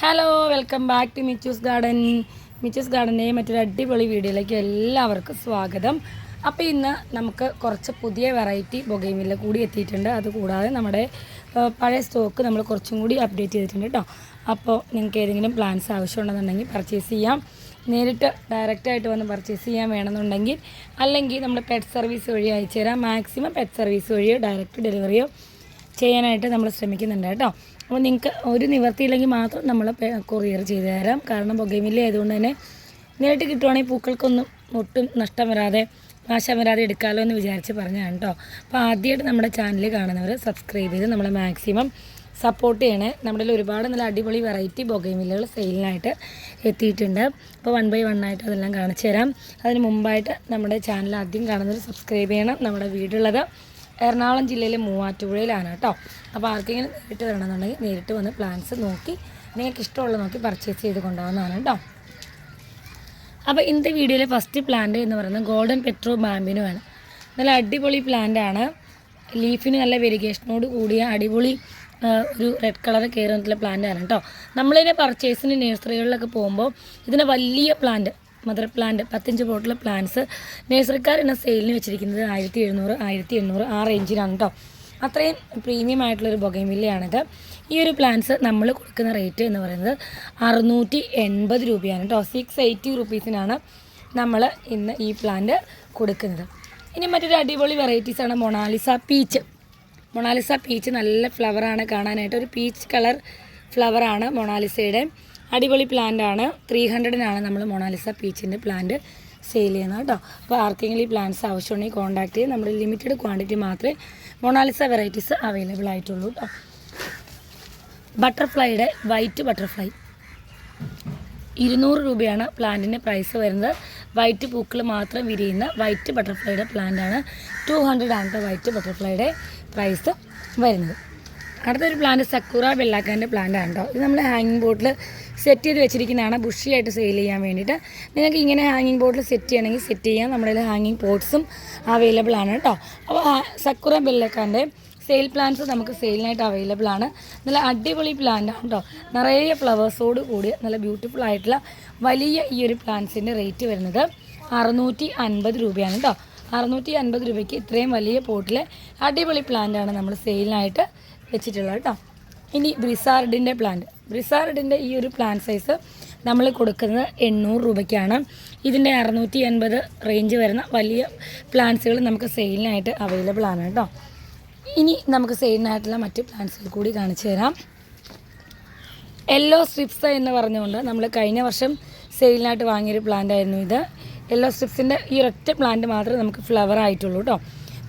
Hello welcome back to Michus garden Michus ഗാർഡന്റെ മറ്റൊരു അടിപൊളി വീഡിയോയിലേക്ക് എല്ലാവർക്കും സ്വാഗതം. അപ്പോൾ ഇന്ന് നമുക്ക് കുറച്ച് പുതിയ വെറൈറ്റി ബൊഗൈമില്ല കൂടി എത്തിയിട്ടുണ്ട്. അതുകൂടാതെ നമ്മുടെ പഴയ സ്റ്റോക്ക് നമ്മൾ കുറച്ചും കൂടി അപ്ഡേറ്റ് ചെയ്തിട്ടുണ്ട് കേട്ടോ അപ്പോൾ നിങ്ങൾക്ക് ഏതെങ്കിലും പ്ലാൻസ് ആവശ്യമുണ്ടെന്നുണ്ടെങ്കിൽ പർച്ചേസ് ചെയ്യാം. നേരിട്ട് ഡയറക്റ്റായിട്ട് വന്ന് പർച്ചേസ് ചെയ്യാൻ വേണമെന്നുണ്ടെങ്കിൽ അല്ലെങ്കിൽ നമ്മൾ പെറ്റ് സർവീസ് വഴി അയച്ചു തരാം മാക്സിമം പെറ്റ് സർവീസ് വഴിയോ ഡയറക്റ്റ് ഡെലിവറിയോ ചെയ്യാനായിട്ട് നമ്മൾ ശ്രമിക്കുന്നുണ്ട് കേട്ടോ അപ്പോൾ നിങ്ങൾക്ക് ഒരു നിവർത്തിയില്ലെങ്കിൽ മാത്രം നമ്മൾ കൊറിയർ ചെയ്ത് തരാം. കാരണം പുകയില്ല ആയതുകൊണ്ട് തന്നെ നേരിട്ട് കിട്ടുവാണെങ്കിൽ പൂക്കൾക്കൊന്നും ഒട്ടും നഷ്ടം വരാതെ നാശം വരാതെ എടുക്കാമല്ലോ എന്ന് വിചാരിച്ച് പറഞ്ഞതാണ് കേട്ടോ. അപ്പോൾ ആദ്യമായിട്ട് നമ്മുടെ ചാനൽ കാണുന്നവർ സബ്സ്ക്രൈബ് ചെയ്ത് നമ്മളെ മാക്സിമം സപ്പോർട്ട് ചെയ്യണേ. നമ്മുടെ ഒരുപാട് നല്ല അടിപൊളി വെറൈറ്റി ബൊഗൈമില്ലകൾ സെയിലിനായിട്ട് എത്തിയിട്ടുണ്ട്. അപ്പോൾ വൺ ബൈ വൺ ആയിട്ട് അതെല്ലാം കാണിച്ചു തരാം. അതിന് മുമ്പായിട്ട് നമ്മുടെ ചാനൽ ആദ്യം കാണുന്നവർ സബ്സ്ക്രൈബ് ചെയ്യണം. നമ്മുടെ വീടുള്ളത് എറണാകുളം ജില്ലയിലെ മൂവാറ്റുപുഴയിലാണ് കേട്ടോ. അപ്പോൾ ആർക്കെങ്കിലും നേരിട്ട് വരണമെന്നുണ്ടെങ്കിൽ നേരിട്ട് വന്ന് പ്ലാൻസ് നോക്കി നിങ്ങൾക്ക് ഇഷ്ടമുള്ളത് നോക്കി പർച്ചേസ് ചെയ്ത് കൊണ്ടുപോകുന്നതാണ് കേട്ടോ. അപ്പോൾ ഇന്നത്തെ വീഡിയോയിലെ ഫസ്റ്റ് പ്ലാന്റ് എന്ന് പറയുന്നത് ഗോൾഡൻ പെട്രോ ബാമ്പിനു ആണ്. നല്ല അടിപൊളി പ്ലാന്റ് ആണ്. ലീഫിന് നല്ല വെരിഗേഷനോട് കൂടിയ അടിപൊളി ഒരു റെഡ് കളർ കയറുന്നിട്ടുള്ള പ്ലാന്റ് ആണ് കേട്ടോ. നമ്മളിതിനെ പർച്ചേസിന് നഴ്സറികളിലൊക്കെ പോകുമ്പോൾ ഇതിന് വലിയ പ്ലാന്റ് മദർ പ്ലാന്റ് പത്തഞ്ച് പോട്ടുള്ള പ്ലാന്റ്സ് നഴ്സറിക്കാരാണ് സെയിലിന് വെച്ചിരിക്കുന്നത് ആയിരത്തി എഴുന്നൂറ് ആയിരത്തി എണ്ണൂറ് ആ റേഞ്ചിലാണ് കേട്ടോ അത്രയും പ്രീമിയം ആയിട്ടുള്ളൊരു ബൊഗൈമില്ലയാണിത് ഈ ഒരു പ്ലാന്റ്സ് നമ്മൾ കൊടുക്കുന്ന റേറ്റ് എന്ന് പറയുന്നത് അറുന്നൂറ്റി എൺപത് രൂപയാണ് കേട്ടോ സിക്സ് എയ്റ്റി റുപ്പീസിനാണ് നമ്മൾ ഇന്ന് ഈ പ്ലാന്റ് കൊടുക്കുന്നത്. ഇനി മറ്റൊരു അടിപൊളി വെറൈറ്റീസാണ് Mona Lisa peach Mona Lisa peach നല്ല ഫ്ലവറാണ് കാണാനായിട്ട്. ഒരു പീച്ച് കളർ ഫ്ലവറാണ് മൊണാലിസയുടെ അടിപൊളി പ്ലാന്റ് ആണ്. ത്രീ ഹൺഡ്രഡിനാണ് നമ്മൾ മൊണാലിസ പീച്ചിന്റെ പ്ലാന്റ് സെയിൽ ചെയ്യുന്നത് കേട്ടോ. അപ്പോൾ ആർക്കെങ്കിലും ഈ പ്ലാന്റ്സ് ആവശ്യമുണ്ടെങ്കിൽ കോൺടാക്ട് ചെയ്യും. നമ്മൾ ലിമിറ്റഡ് ക്വാണ്ടിറ്റി മാത്രമേ മൊണാലിസ വെറൈറ്റീസ് അവൈലബിൾ ആയിട്ടുള്ളൂ കേട്ടോ ബട്ടർഫ്ലൈയുടെ വൈറ്റ് ബട്ടർഫ്ലൈ ഇരുന്നൂറ് രൂപയാണ് പ്ലാന്റിന്റെ പ്രൈസ് വരുന്നത്. വൈറ്റ് പൂക്കൾ മാത്രം വിരിയുന്ന വൈറ്റ് ബട്ടർഫ്ലൈയുടെ പ്ലാന്റാണ് ടു ഹൺഡ്രഡ് ആണ് വൈറ്റ് ബട്ടർഫ്ലൈയുടെ പ്രൈസ് വരുന്നത്. അടുത്തൊരു പ്ലാന്റ് സക്കൂറ വെള്ളാക്കാന്റെ പ്ലാന്റ് ആണ് കേട്ടോ. ഇത് നമ്മൾ ഹാങ്ങിങ് ബോട്ടിൽ സെറ്റ് ചെയ്ത് വെച്ചിരിക്കുന്നതാണ്. ബുഷിയായിട്ട് സെയിൽ ചെയ്യാൻ വേണ്ടിയിട്ട്. നിങ്ങൾക്ക് ഇങ്ങനെ ഹാങ്ങിങ് ബോട്ടിൽ സെറ്റ് ചെയ്യണമെങ്കിൽ സെറ്റ് ചെയ്യാം. നമ്മുടെ കയ്യിൽ ഹാങ്ങിങ് പോട്ട്സും അവൈലബിൾ ആണ് കേട്ടോ. അപ്പോൾ സക്കൂറ വെള്ളക്കാന്റെ സെയിൽ പ്ലാന്റ്സ് നമുക്ക് സെയിലിനായിട്ട് അവൈലബിൾ ആണ്. നല്ല അടിപൊളി പ്ലാന്റ് ആണ് കേട്ടോ. നിറയെ ഫ്ലവേഴ്സോട് കൂടി നല്ല ബ്യൂട്ടിഫുൾ ആയിട്ടുള്ള വലിയ ഈ ഒരു പ്ലാന്റ്സിന്റെ റേറ്റ് വരുന്നത് അറുന്നൂറ്റി അൻപത് രൂപയാണ് കേട്ടോ. അറുന്നൂറ്റി അൻപത് രൂപയ്ക്ക് ഇത്രയും വലിയ പോട്ടിലെ അടിപൊളി പ്ലാന്റ് ആണ് നമ്മൾ സെയിലിനായിട്ട് വെച്ചിട്ടുള്ളത് കേട്ടോ. ഇനി ബ്രിസാർഡിന്റെ പ്ലാന്റ് ബ്രിസാർഡിന്റെ ഈ ഒരു പ്ലാന്റ് സൈസ് നമ്മൾ കൊടുക്കുന്നത് എണ്ണൂറ് രൂപയ്ക്കാണ്. ഇതിന്റെ അറുന്നൂറ്റി എൺപത് റേഞ്ച് വരുന്ന വലിയ പ്ലാന്റ്സുകൾ നമുക്ക് സെയിലിനായിട്ട് അവൈലബിൾ ആണ് കേട്ടോ. ഇനി നമുക്ക് സെയിലിനായിട്ടുള്ള മറ്റ് പ്ലാന്റ്സുകൾ കൂടി കാണിച്ചു തരാം. യെല്ലോ സ്ട്രിപ്സ് എന്ന് പറഞ്ഞുകൊണ്ട് നമ്മൾ കഴിഞ്ഞ വർഷം സെയിലിനായിട്ട് വാങ്ങിയൊരു പ്ലാന്റ് ആയിരുന്നു ഇത്. യെല്ലോ സ്ട്രിപ്സിന്റെ ഈ ഒറ്റ പ്ലാന്റ് മാത്രമേ നമുക്ക് ഫ്ലവർ ആയിട്ടുള്ളൂ കേട്ടോ.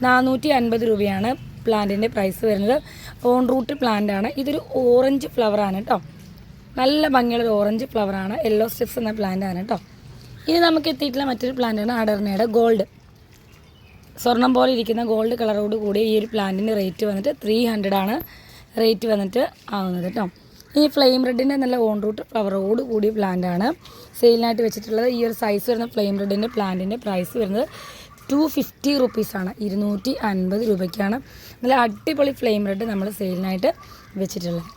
നാനൂറ്റി അൻപത് രൂപയാണ്. പ്ലാന്റിന്റെ പ്രൈസ് വരുന്നത് ഓൺ റൂട്ട് പ്ലാന്റ് ആണ്. ഇതൊരു ഓറഞ്ച് ഫ്ലവർ ആണ് കേട്ടോ നല്ല ഭംഗിയുള്ള ഓറഞ്ച് ഫ്ലവർ ആണ്. യെല്ലോ സ്റ്റിപ്സ് എന്ന പ്ലാന്റ് ആണ് കേട്ടോ ഇനി നമുക്ക് എത്തിയിട്ടുള്ള മറ്റൊരു പ്ലാന്റ് ആണ് അടർണയുടെ ഗോൾഡ് സ്വർണം പോലെ ഇരിക്കുന്ന ഗോൾഡ് കളറോട് കൂടി ഈ ഒരു പ്ലാന്റിന്റെ റേറ്റ് വന്നിട്ട് ത്രീ ആണ് റേറ്റ് വന്നിട്ട് ആവുന്നത് കേട്ടോ ഈ ഫ്ലെയിം റെഡിന്റെ നല്ല ഓൺ റൂട്ട് ഫ്ലവറോട് കൂടിയ പ്ലാന്റ് ആണ്. സെയിലിനായിട്ട് വെച്ചിട്ടുള്ളത് ഈ ഒരു സൈസ് വരുന്ന ഫ്ലെയിം റെഡിന്റെ പ്ലാന്റിന്റെ പ്രൈസ് വരുന്നത് ടു ഫിഫ്റ്റി റുപ്പീസാണ് ഇരുന്നൂറ്റി അൻപത് രൂപയ്ക്കാണ്. നല്ല അടിപൊളി ഫ്ലെയിം റെഡ് നമ്മൾ സെയിലിനായിട്ട് വെച്ചിട്ടുള്ളത്.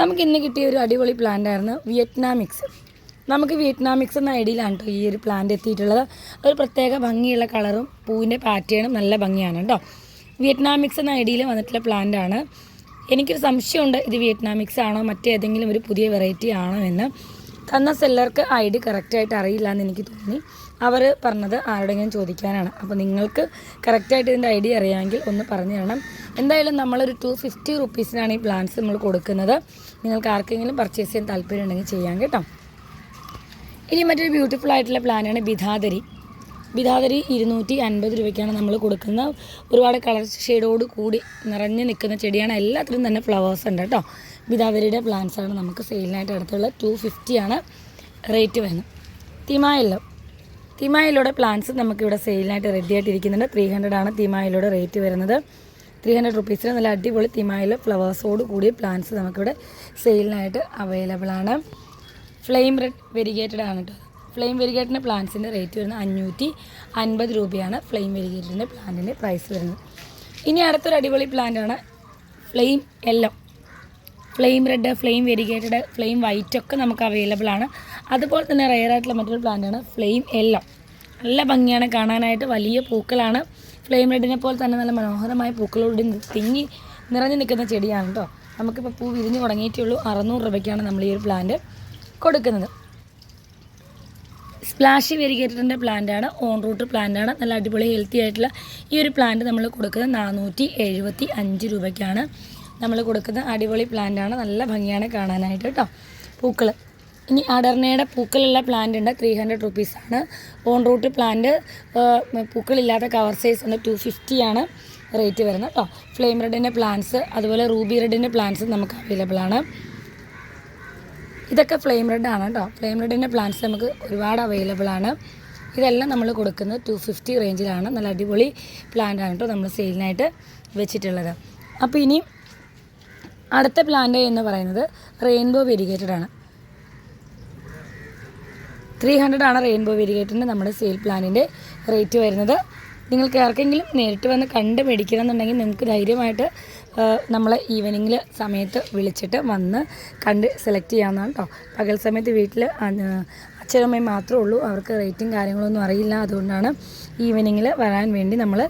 നമുക്ക് ഇന്ന് കിട്ടിയ ഒരു അടിപൊളി പ്ലാന്റ് ആയിരുന്നു വിയറ്റ്നാമിക്സ് നമുക്ക് വിയറ്റ്നാമിക്സ് എന്ന ഐഡിയയിലാണ് കേട്ടോ ഈ ഒരു പ്ലാന്റ് എത്തിയിട്ടുള്ളത്. ഒരു പ്രത്യേക ഭംഗിയുള്ള കളറും പൂവിന്റെ പാറ്റേണും നല്ല ഭംഗിയാണ് കേട്ടോ വിയറ്റ്നാമിക്സ് എന്ന ഐഡിയയിൽ വന്നിട്ടുള്ള പ്ലാന്റ് ആണ്. എനിക്കൊരു സംശയമുണ്ട് ഇത് വിയറ്റ്നാമിക്സ് ആണോ മറ്റേതെങ്കിലും ഒരു പുതിയ വെറൈറ്റി ആണോ എന്ന്. തന്ന സെല്ലർക്ക് ഐ ഡി കറക്റ്റായിട്ട് അറിയില്ല എന്ന് എനിക്ക് തോന്നി. അവർ പറഞ്ഞത് ആരോടെങ്കിലും ചോദിക്കാനാണ്. അപ്പോൾ നിങ്ങൾക്ക് കറക്റ്റായിട്ട് ഇതിന്റെ ഐഡിയ അറിയാമെങ്കിൽ ഒന്ന് പറഞ്ഞു തരണം. എന്തായാലും നമ്മളൊരു ടു ഫിഫ്റ്റി റുപ്പീസിനാണ് ഈ പ്ലാന്റ്സ് നമ്മൾ കൊടുക്കുന്നത്. നിങ്ങൾക്ക് ആർക്കെങ്കിലും പർച്ചേസ് ചെയ്യാൻ താല്പര്യം ഉണ്ടെങ്കിൽ ചെയ്യാം കേട്ടോ. ഇനി മറ്റൊരു ബ്യൂട്ടിഫുൾ ആയിട്ടുള്ള പ്ലാനാണ് ബിധാദരി ബിധാദരി ഇരുന്നൂറ്റി അൻപത് രൂപയ്ക്കാണ് നമ്മൾ കൊടുക്കുന്ന. ഒരുപാട് കളർ ഷെയ്ഡോട് കൂടി നിറഞ്ഞു നിൽക്കുന്ന ചെടിയാണ്. എല്ലാത്തിലും തന്നെ ഫ്ലവേഴ്സ് ഉണ്ട് കേട്ടോ. ബിധാദരിയുടെ പ്ലാന്റ്സ് ആണ് നമുക്ക് സെയിലിനായിട്ട് അടുത്തുള്ള ടു ഫിഫ്റ്റിയാണ് റേറ്റ് വരുന്നത്. തിമായല്ലോ. തിമായിലൂടെ പ്ലാന്റ്സ് നമുക്കിവിടെ സെയിലിനായിട്ട് റെഡി ആയിട്ടിരിക്കുന്നുണ്ട് ത്രീ ഹൺഡ്രഡ് ആണ് തിമായിലൂടെ റേറ്റ് വരുന്നത്. ത്രീ ഹൺഡ്രഡ് റുപ്പീസിന് നല്ല അടിപൊളി തീമായിൽ ഫ്ലവേഴ്സോട് കൂടിയ പ്ലാന്റ്സ് നമുക്കിവിടെ സെയിലിനായിട്ട് അവൈലബിൾ ആണ്. ഫ്ലെയിം റെഡ് വെരിഗേറ്റഡ് ആണ് കേട്ടോ ഫ്ലെയിം വെരിഗേറ്റിന്റെ പ്ലാന്റ്സിന്റെ റേറ്റ് വരുന്നത് അഞ്ഞൂറ്റി അൻപത് രൂപയാണ്. ഫ്ലെയിം വെരിഗേറ്റിന്റെ പ്ലാന്റിന്റെ പ്രൈസ് വരുന്നത്. ഇനി അടുത്തൊരു അടിപൊളി പ്ലാന്റ് ആണ് flame yellow. Flame red flame variegated flame white ഒക്കെ നമുക്ക് അവൈലബിൾ ആണ്. അതുപോലെ തന്നെ റയർ ആയിട്ടുള്ള മറ്റൊരു പ്ലാന്റ് ആണ് ഫ്ലെയിം എല്ലോ. നല്ല ഭംഗിയാണ് കാണാനായിട്ട് വലിയ പൂക്കളാണ്. ഫ്ലെയിം റെഡിനെ പോലെ തന്നെ നല്ല മനോഹരമായ പൂക്കളോട് തിങ്ങി നിറഞ്ഞു നിൽക്കുന്ന ചെടിയാണ് കേട്ടോ നമുക്കിപ്പോൾ പൂ വിരിഞ്ഞ് തുടങ്ങിയിട്ടേ ഉള്ളൂ. അറുന്നൂറ് രൂപയ്ക്കാണ് നമ്മൾ ഈ ഒരു പ്ലാന്റ് കൊടുക്കുന്നത്. സ്പ്ലാഷ് വെരിഗേറ്ററിന്റെ പ്ലാന്റാണ് ഓൺ റൂട്ട് പ്ലാന്റാണ് നല്ല അടിപൊളി ഹെൽത്തി ആയിട്ടുള്ള ഈ ഒരു പ്ലാന്റ് നമ്മൾ കൊടുക്കുന്നത് നാനൂറ്റി എഴുപത്തി അഞ്ച് രൂപയ്ക്കാണ്. നമ്മൾ കൊടുക്കുന്ന അടിപൊളി പ്ലാന്റാണ് നല്ല ഭംഗിയാണ് കാണാനായിട്ട് കേട്ടോ പൂക്കൾ ഇനി അടർണയുടെ പൂക്കളുള്ള പ്ലാന്റ് ഉണ്ട്. ത്രീ ഹൺഡ്രഡ് റുപ്പീസാണ് ഓൺ റൂട്ട് പ്ലാന്റ് പൂക്കളില്ലാത്ത കവർ സൈസ് ഉണ്ട്. ടു ഫിഫ്റ്റിയാണ് റേറ്റ് വരുന്നത് കേട്ടോ ഫ്ലെയിം റെഡിന്റെ പ്ലാന്റ്സ് അതുപോലെ റൂബി റെഡിന്റെ പ്ലാന്റ്സ് നമുക്ക് അവൈലബിൾ ആണ്. ഇതൊക്കെ ഫ്ലെയിം റെഡ് ആണ് കേട്ടോ ഫ്ലെയിം റെഡിന്റെ പ്ലാന്റ്സ് നമുക്ക് ഒരുപാട് അവൈലബിൾ ആണ്. ഇതെല്ലാം നമ്മൾ കൊടുക്കുന്നത് ടു ഫിഫ്റ്റി റേഞ്ചിലാണ് നല്ല അടിപൊളി പ്ലാന്റ് ആണ് കേട്ടോ നമ്മൾ സെയിലിനായിട്ട് വെച്ചിട്ടുള്ളത്. അപ്പോൾ ഇനി അടുത്ത പ്ലാന്റ് എന്ന് പറയുന്നത് റെയിൻബോ വെരിഗേറ്റഡ് ആണ്. ത്രീ ഹൺഡ്രഡ് ആണ് റെയിൻബോ വെരിഗേറ്റഡിന്റെ നമ്മുടെ സെയിൽ പ്ലാനിന്റെ റേറ്റ് വരുന്നത്. നിങ്ങൾക്ക് ആർക്കെങ്കിലും നേരിട്ട് വന്ന് കണ്ട് മേടിക്കണം എന്നുണ്ടെങ്കിൽ നിങ്ങൾക്ക് ധൈര്യമായിട്ട് നമ്മളെ ഈവനിങ്ങിൽ സമയത്ത് വിളിച്ചിട്ട് വന്ന് കണ്ട് സെലക്ട് ചെയ്യാവുന്നതാണ് കേട്ടോ പകൽ സമയത്ത് വീട്ടിൽ അച്ഛനമ്മയും മാത്രമേ ഉള്ളൂ. അവർക്ക് റേറ്റും കാര്യങ്ങളൊന്നും അറിയില്ല. അതുകൊണ്ടാണ് ഈവനിങ്ങിൽ വരാൻ വേണ്ടി നമ്മൾ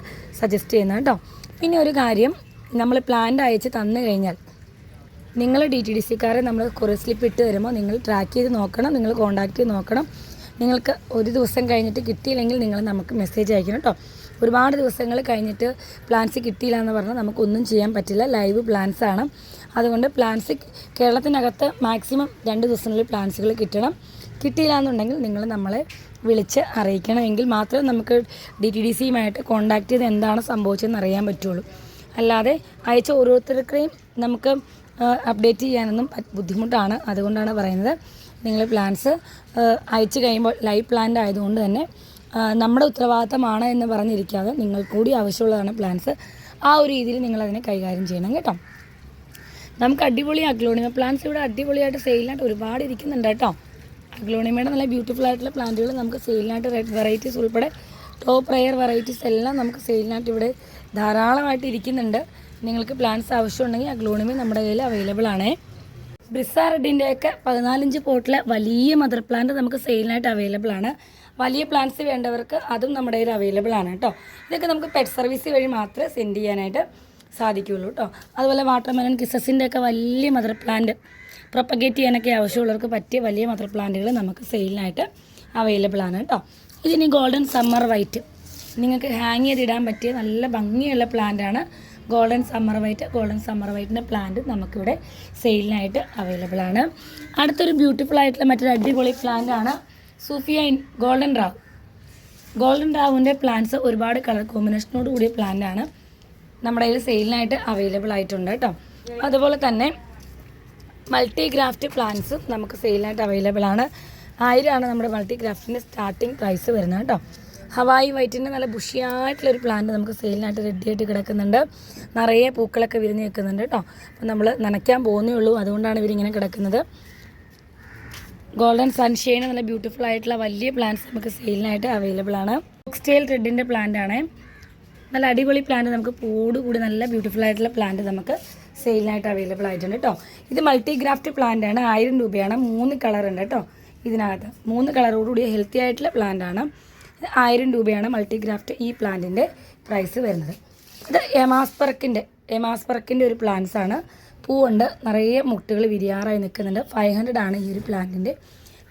സജസ്റ്റ് ചെയ്യുന്നത് കേട്ടോ പിന്നെ ഒരു കാര്യം നമ്മൾ പ്ലാന്റ് അയച്ച് തന്നു കഴിഞ്ഞാൽ നിങ്ങൾ ഡി ടി ഡി സിക്കാരെ നമ്മൾ കുറേ സ്ലിപ്പ് ഇട്ട് തരുമ്പോൾ നിങ്ങൾ ട്രാക്ക് ചെയ്ത് നോക്കണം നിങ്ങൾ കോൺടാക്ട് ചെയ്ത് നോക്കണം. നിങ്ങൾക്ക് ഒരു ദിവസം കഴിഞ്ഞിട്ട് കിട്ടിയില്ലെങ്കിൽ നിങ്ങൾ നമുക്ക് മെസ്സേജ് അയക്കണം കേട്ടോ ഒരുപാട് ദിവസങ്ങൾ കഴിഞ്ഞിട്ട് പ്ലാൻസ് കിട്ടിയില്ല എന്ന് പറഞ്ഞാൽ നമുക്കൊന്നും ചെയ്യാൻ പറ്റില്ല. ലൈവ് പ്ലാൻസ് ആണ്. അതുകൊണ്ട് പ്ലാൻസ് കേരളത്തിനകത്ത് മാക്സിമം രണ്ട് ദിവസത്തിനുള്ളിൽ പ്ലാൻസുകൾ കിട്ടണം. കിട്ടിയില്ല എന്നുണ്ടെങ്കിൽ നിങ്ങൾ നമ്മളെ വിളിച്ച് അറിയിക്കണമെങ്കിൽ മാത്രമേ നമുക്ക് ഡി ടി ഡി സിയുമായിട്ട് കോൺടാക്ട് ചെയ്ത് എന്താണ് സംഭവിച്ചതെന്ന് അറിയാൻ പറ്റുള്ളൂ. അല്ലാതെ അയച്ച ഓരോരുത്തർക്കെയും നമുക്ക് അപ്ഡേറ്റ് ചെയ്യാനൊന്നും ബുദ്ധിമുട്ടാണ്. അതുകൊണ്ടാണ് പറയുന്നത്. നിങ്ങൾ പ്ലാൻസ് അയച്ചു കഴിയുമ്പോൾ ലൈവ് പ്ലാന്റ് ആയതുകൊണ്ട് തന്നെ നമ്മുടെ ഉത്തരവാദിത്തമാണ് എന്ന് പറഞ്ഞിരിക്കാതെ നിങ്ങൾ കൂടി ആവശ്യമുള്ളതാണ് പ്ലാൻസ് ആ ഒരു രീതിയിൽ നിങ്ങളതിനെ കൈകാര്യം ചെയ്യണം കേട്ടോ. നമുക്ക് അടിപൊളി അഗ്ലോണിമ പ്ലാന്റ്സ് ഇവിടെ അടിപൊളിയായിട്ട് സെയിലായിട്ട് ഒരുപാട് ഇരിക്കുന്നുണ്ട് കേട്ടോ. അഗ്ലോണിമയുടെ നല്ല ബ്യൂട്ടിഫുൾ ആയിട്ടുള്ള പ്ലാന്റുകൾ നമുക്ക് സെയിലിനായിട്ട് വെറൈറ്റീസ് ഉൾപ്പെടെ ടോപ്പ് റയർ വെറൈറ്റീസ് എല്ലാം നമുക്ക് സെയിലിനായിട്ട് ഇവിടെ ധാരാളമായിട്ട് ഇരിക്കുന്നുണ്ട്. നിങ്ങൾക്ക് പ്ലാന്റ്സ് ആവശ്യമുണ്ടെങ്കിൽ അഗ്ലോണിമ നമ്മുടെ കയ്യിൽ അവൈലബിൾ ആണ്. ബ്രിസ റെഡിന്റെയൊക്കെ പതിനാലിഞ്ച് പോട്ടിലെ വലിയ മദർ പ്ലാന്റ് നമുക്ക് സെയിലിനായിട്ട് അവൈലബിൾ ആണ്. വലിയ പ്ലാന്റ്സ് വേണ്ടവർക്ക് അതും നമ്മുടെ കയ്യിൽ അവൈലബിൾ ആണ് കേട്ടോ. ഇതൊക്കെ നമുക്ക് പെറ്റ് സർവീസ് വഴി മാത്രമേ സെൻഡ് ചെയ്യാനായിട്ട് സാധിക്കുകയുള്ളൂ കേട്ടോ. അതുപോലെ വാട്ടർമെലൺ കിസസിന്റെയൊക്കെ വലിയ മദർ പ്ലാന്റ് പ്രൊപ്പഗേറ്റ് ചെയ്യാനൊക്കെ ആവശ്യമുള്ളവർക്ക് പറ്റിയ വലിയ മദർ പ്ലാന്റുകൾ നമുക്ക് സെയിലിനായിട്ട് അവൈലബിൾ ആണ് കേട്ടോ. ഇതിന് ഗോൾഡൻ സമ്മർ വൈറ്റ് നിങ്ങൾക്ക് ഹാങ് ചെയ്തിടാൻ പറ്റിയ നല്ല ഭംഗിയുള്ള പ്ലാന്റാണ് golden summer white golden summer വൈറ്റിന്റെ plant നമുക്കിവിടെ സെയിലിനായിട്ട് അവൈലബിൾ ആണ്. അടുത്തൊരു ബ്യൂട്ടിഫുൾ ആയിട്ടുള്ള മറ്റൊരു അടിപൊളി പ്ലാന്റ് ആണ് സൂഫിയ ഗോൾഡൻ റാവ് ഗോൾഡൻ റാവുവിന്റെ പ്ലാന്റ്സ് ഒരുപാട് കളർ കോമ്പിനേഷനോട് കൂടിയ പ്ലാന്റ് ആണ് നമ്മുടെ കയ്യിൽ സെയിലിനായിട്ട് അവൈലബിൾ ആയിട്ടുണ്ട് കേട്ടോ അതുപോലെ തന്നെ മൾട്ടി ഗ്രാഫ്റ്റ് പ്ലാന്റ്സും നമുക്ക് സെയിലിനായിട്ട് അവൈലബിൾ ആണ്. ആയിരമാണ് നമ്മുടെ മൾട്ടി ഗ്രാഫ്റ്റിന്റെ സ്റ്റാർട്ടിങ് പ്രൈസ് വരുന്നത് കേട്ടോ ഹവായി വൈറ്റിന്റെ നല്ല ബുഷിയായിട്ടുള്ളൊരു പ്ലാന്റ് നമുക്ക് സെയിലിനായിട്ട് റെഡിയായിട്ട് കിടക്കുന്നുണ്ട്. നിറയെ പൂക്കളൊക്കെ വിരിഞ്ഞ് നിൽക്കുന്നുണ്ട് കേട്ടോ. അപ്പം നമ്മൾ നനയ്ക്കാൻ പോകുന്നേ ഉള്ളൂ. അതുകൊണ്ടാണ് ഇവരിങ്ങനെ കിടക്കുന്നത്. ഗോൾഡൻ സൺഷെയിൻ നല്ല ബ്യൂട്ടിഫുൾ ആയിട്ടുള്ള വലിയ പ്ലാന്റ്സ് നമുക്ക് സെയിലിനായിട്ട് അവൈലബിൾ ആണ്. ഓക്സ്റ്റൈൽ റെഡിന്റെ പ്ലാന്റ് ആണ്. നല്ല അടിപൊളി പ്ലാന്റ് നമുക്ക് പൂട് കൂടി നല്ല ബ്യൂട്ടിഫുൾ ആയിട്ടുള്ള പ്ലാന്റ് നമുക്ക് സെയിലിനായിട്ട് അവൈലബിൾ ആയിട്ടുണ്ട് കേട്ടോ. ഇത് മൾട്ടി ഗ്രാഫ്റ്റ് പ്ലാന്റ് ആണ്. ആയിരം രൂപയാണ്. മൂന്ന് കളർ ഉണ്ട് കേട്ടോ ഇതിനകത്ത്. മൂന്ന് കളറോടുകൂടി ഹെൽത്തി ആയിട്ടുള്ള പ്ലാന്റ് ആണ്. ആയിരം രൂപയാണ് മൾട്ടിഗ്രാഫ്റ്റ് ഈ പ്ലാന്റിന്റെ പ്രൈസ് വരുന്നത്. ഇത് എമാസ്പെറക്കിന്റെ എമാസ്പെറക്കിന്റെ ഒരു പ്ലാന്റ്സ് ആണ്. പൂവുണ്ട് നിറയെ മുട്ടുകൾ വിരിയാറായി നിൽക്കുന്നുണ്ട്. ഫൈവ് ഹൺഡ്രഡ് ആണ് ഈ ഒരു പ്ലാന്റിന്റെ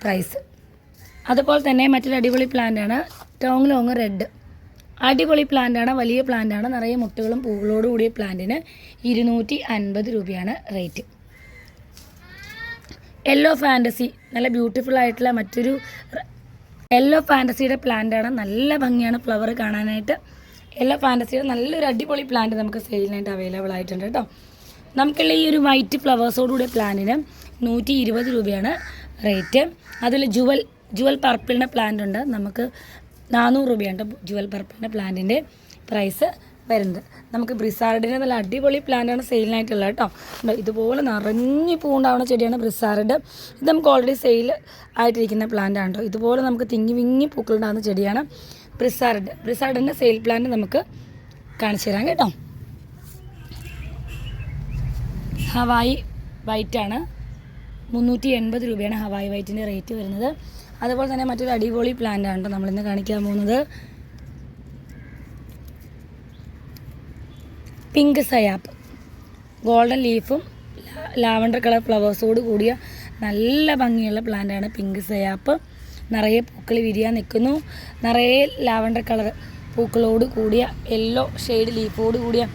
പ്രൈസ്. അതുപോലെ തന്നെ മറ്റൊരു അടിപൊളി പ്ലാന്റാണ് ടോങ് ലോങ് റെഡ്. അടിപൊളി പ്ലാന്റാണ് വലിയ പ്ലാന്റാണ് നിറയെ മുട്ടുകളും പൂക്കളോട് കൂടിയ പ്ലാന്റിന് ഇരുന്നൂറ്റി അൻപത് രൂപയാണ് റേറ്റ്. യെല്ലോ ഫാന്റസി നല്ല ബ്യൂട്ടിഫുൾ ആയിട്ടുള്ള മറ്റൊരു യെല്ലോ ഫാന്റസിയുടെ പ്ലാന്റാണ് നല്ല ഭംഗിയാണ് ഫ്ലവർ കാണാനായിട്ട്. യെല്ലോ ഫാന്റസിയുടെ നല്ലൊരു അടിപൊളി പ്ലാന്റ് നമുക്ക് സെയിലിനായിട്ട് അവൈലബിൾ ആയിട്ടുണ്ട് കേട്ടോ. നമുക്കുള്ള ഈ ഒരു വൈറ്റ് ഫ്ലവേഴ്സോടുകൂടിയ പ്ലാന്റിന് നൂറ്റി ഇരുപത് രൂപയാണ് റേറ്റ് അതിൽ ജുവൽ ജുവൽ പർപ്പിളിന്റെ പ്ലാന്റ് ഉണ്ട്. നമുക്ക് നാനൂറ് രൂപയാണ് ജുവൽ പർപ്പിളിന്റെ പ്ലാന്റിന്റെ പ്രൈസ് വരുന്നത്. നമുക്ക് ബ്രിസാർഡിന്റെ നല്ല അടിപൊളി പ്ലാന്റാണ് സെയിലിനായിട്ടുള്ളത് കേട്ടോ. ഇതുപോലെ നിറഞ്ഞു പൂണ്ടാവുന്ന ചെടിയാണ് ബ്രിസാർഡ്. ഇത് നമുക്ക് ഓൾറെഡി സെയിൽ ആയിട്ടിരിക്കുന്ന പ്ലാന്റ് ആണ് കേട്ടോ. ഇതുപോലെ നമുക്ക് തിങ്ങി വിങ്ങി പൂക്കളുണ്ടാകുന്ന ചെടിയാണ് ബ്രിസാർഡ്. ബ്രിസാർഡിന്റെ സെയിൽ പ്ലാന്റ് നമുക്ക് കാണിച്ചു തരാം കേട്ടോ. ഹവായി വൈറ്റ് ആണ്. മുന്നൂറ്റി എൺപത് രൂപയാണ് ഹവായി വൈറ്റിന്റെ റേറ്റ് വരുന്നത്. അതുപോലെ തന്നെ മറ്റൊരു അടിപൊളി പ്ലാന്റ് ആണ് കേട്ടോ നമ്മളിന്ന് കാണിക്കാൻ പോകുന്നത്. പിങ്ക് സയാപ്പ്. ഗോൾഡൻ ലീഫും ലാവണ്ടർ കളർ ഫ്ലവേഴ്സോട് കൂടിയ നല്ല ഭംഗിയുള്ള പ്ലാന്റാണ് പിങ്ക് സയാപ്പ്. നിറയെ പൂക്കൾ വിരിയാൻ നിൽക്കുന്നു. നിറയെ ലാവണ്ടർ കളർ പൂക്കളോട് കൂടിയ യെല്ലോ ഷെയ്ഡ് ലീഫോട് കൂടിയ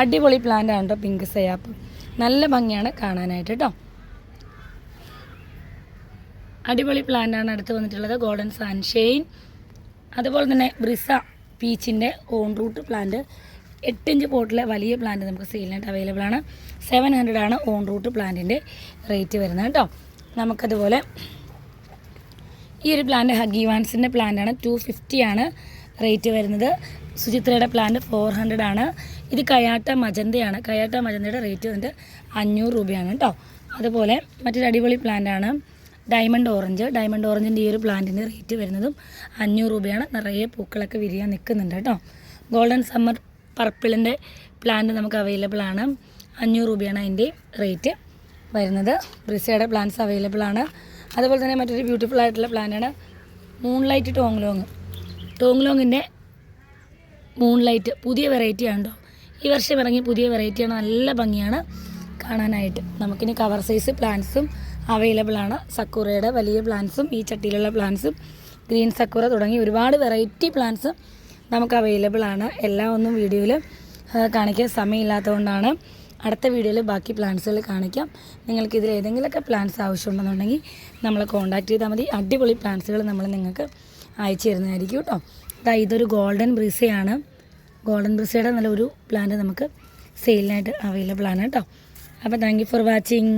അടിപൊളി പ്ലാന്റാണ് കേട്ടോ പിങ്ക് സയാപ്പ്. നല്ല ഭംഗിയാണ് കാണാനായിട്ട് കേട്ടോ അടിപൊളി പ്ലാന്റാണ് അടുത്ത് വന്നിട്ടുള്ളത് ഗോൾഡൻ സൺഷെയിൻ അതുപോലെ തന്നെ ബ്രിസ പീച്ചിന്റെ ഓൺ റൂട്ട് പ്ലാന്റ് എട്ട് ഇഞ്ച് പോട്ടിലെ വലിയ പ്ലാന്റ് നമുക്ക് സെയിലിനായിട്ട് അവൈലബിൾ ആണ്. സെവൻ ഹൺഡ്രഡ് ആണ് ഓൺ റൂട്ട് പ്ലാന്റിന്റെ റേറ്റ് വരുന്നത് കേട്ടോ. നമുക്കതുപോലെ ഈ ഒരു പ്ലാന്റ് ഹഗീവാൻസിന്റെ പ്ലാന്റ് ആണ്. ടു ആണ് റേറ്റ് വരുന്നത്. സുചിത്രയുടെ പ്ലാന്റ് ഫോർ ഹൺഡ്രഡ് ആണ്. ഇത് കയാട്ട മജന്തയാണ്. കയാട്ട മജന്തയുടെ റേറ്റ് വന്നിട്ട് അഞ്ഞൂറ് രൂപയാണ് കേട്ടോ. അതുപോലെ മറ്റൊരു അടിപൊളി പ്ലാന്റ് ആണ്. ഡയമണ്ട് ഓറഞ്ച് ഡയമണ്ട് ഓറഞ്ചിന്റെ ഈ ഒരു പ്ലാന്റിന്റെ റേറ്റ് വരുന്നതും അഞ്ഞൂറ് രൂപയാണ്. നിറയെ പൂക്കളൊക്കെ വിരിയാൻ നിൽക്കുന്നുണ്ട് കേട്ടോ. ഗോൾഡൻ സമ്മർ പർപ്പിളിന്റെ പ്ലാന്റ് നമുക്ക് അവൈലബിൾ ആണ്. അഞ്ഞൂറ് രൂപയാണ് അതിന്റെ റേറ്റ് വരുന്നത്. ബ്രിസയുടെ പ്ലാന്റ്സ് അവൈലബിൾ ആണ്. അതുപോലെ തന്നെ മറ്റൊരു ബ്യൂട്ടിഫുൾ ആയിട്ടുള്ള പ്ലാന്റാണ് മൂൺലൈറ്റ് ടോങ്ലോങ് ടോങ്ലോങ്ങിന്റെ മൂൺലൈറ്റ് പുതിയ വെറൈറ്റി ആണല്ലോ. ഈ വർഷം ഇറങ്ങി പുതിയ വെറൈറ്റിയാണ് നല്ല ഭംഗിയാണ് കാണാനായിട്ട്. നമുക്കിനി കവർ സൈസ് പ്ലാന്റ്സും അവൈലബിൾ ആണ്. സക്കൂറയുടെ വലിയ പ്ലാന്റ്സും ഈ ചട്ടിയിലുള്ള പ്ലാന്റ്സും ഗ്രീൻ സക്കൂറ തുടങ്ങി ഒരുപാട് വെറൈറ്റി പ്ലാന്റ്സ് നമുക്ക് അവൈലബിൾ ആണ്. എല്ലാം ഒന്നും വീഡിയോയിൽ കാണിക്കാൻ സമയമില്ലാത്തതുകൊണ്ടാണ്. അടുത്ത വീഡിയോയിൽ ബാക്കി പ്ലാന്റ്സുകൾ കാണിക്കാം. നിങ്ങൾക്ക് ഇതിൽ ഏതെങ്കിലുമൊക്കെ പ്ലാന്റ്സ് ആവശ്യമുണ്ടെന്നുണ്ടെങ്കിൽ നമ്മളെ കോൺടാക്ട് ചെയ്താൽ മതി. അടിപൊളി പ്ലാന്റ്സുകൾ നമ്മൾ നിങ്ങൾക്ക് അയച്ചു തരുന്നതായിരിക്കും കേട്ടോ. അതാ ഇതൊരു ഗോൾഡൻ ബ്രിസയാണ് ഗോൾഡൻ ബ്രിസയുടെ നല്ലൊരു പ്ലാന്റ് നമുക്ക് സെയിലിനായിട്ട് അവൈലബിൾ ആണ് കേട്ടോ. അപ്പോൾ താങ്ക് യു ഫോർ വാച്ചിങ്